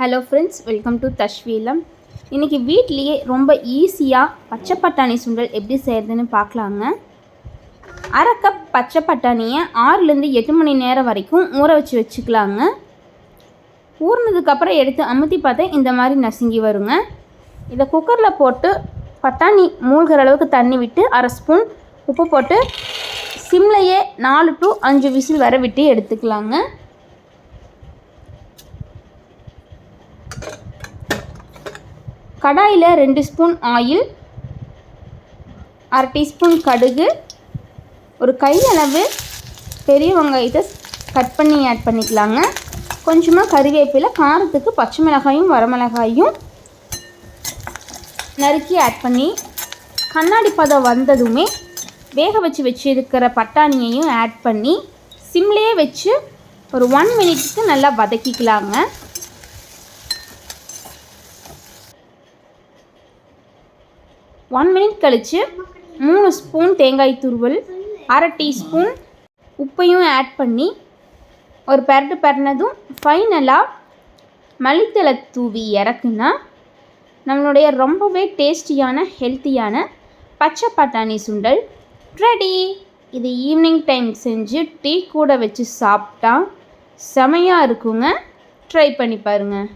Hello friends welcome to தஷ்வீலம் இன்றைக்கி வீட்லேயே ரொம்ப ஈஸியாக பச்சை பட்டாணி சுண்டல் எப்படி செய்கிறதுன்னு பார்க்கலாங்க. அரை கப் பச்சை பட்டாணியை ஆறுலேருந்து எட்டு மணி நேரம் வரைக்கும் ஊற வச்சு வச்சுக்கலாங்க. ஊறினதுக்கப்புறம் எடுத்து அமுத்தி பார்த்தா இந்த மாதிரி நசுங்கி வருங்க. இதை குக்கரில் போட்டு பட்டாணி மூழ்கிற அளவுக்கு தண்ணி விட்டு அரை ஸ்பூன் உப்பு போட்டு சிம்லையே நாலு டு அஞ்சு விசில் வர விட்டு எடுத்துக்கலாங்க. கடாயில் ரெண்டு ஸ்பூன் ஆயில் அரை டீஸ்பூன் கடுகு ஒரு கையளவு பெரிய வெங்காயத்தை கட் பண்ணி ஆட் பண்ணிக்கலாங்க. கொஞ்சமாக கறிவேப்பிலை காரத்துக்கு பச்சை மிளகாயும் வரமிளகாயும் நறுக்கி ஆட் பண்ணி கண்ணாடி பதம் வந்ததுமே வேக வச்சு வச்சுருக்கிற பட்டாணியையும் ஆட் பண்ணி சிம்லேயே வச்சு ஒரு ஒன் மினிட்ஸ்க்கு நல்லா வதக்கிக்கலாங்க. ஒன் மினிட் கழித்து மூணு ஸ்பூன் தேங்காய் துருவல் அரை டீஸ்பூன் உப்பையும் ஆட் பண்ணி ஒரு பெரட்டு பெரனதும் ஃபைனலாக மல்லித்தலை தூவி இறக்குனா நம்மளுடைய ரொம்பவே டேஸ்டியான ஹெல்த்தியான பச்சை பட்டாணி சுண்டல் ரெடி இது ஈவினிங் டைம் செஞ்சு டீ கூட வச்சு சாப்பிட்டா செமையாக இருக்குங்க. ட்ரை பண்ணி பாருங்கள்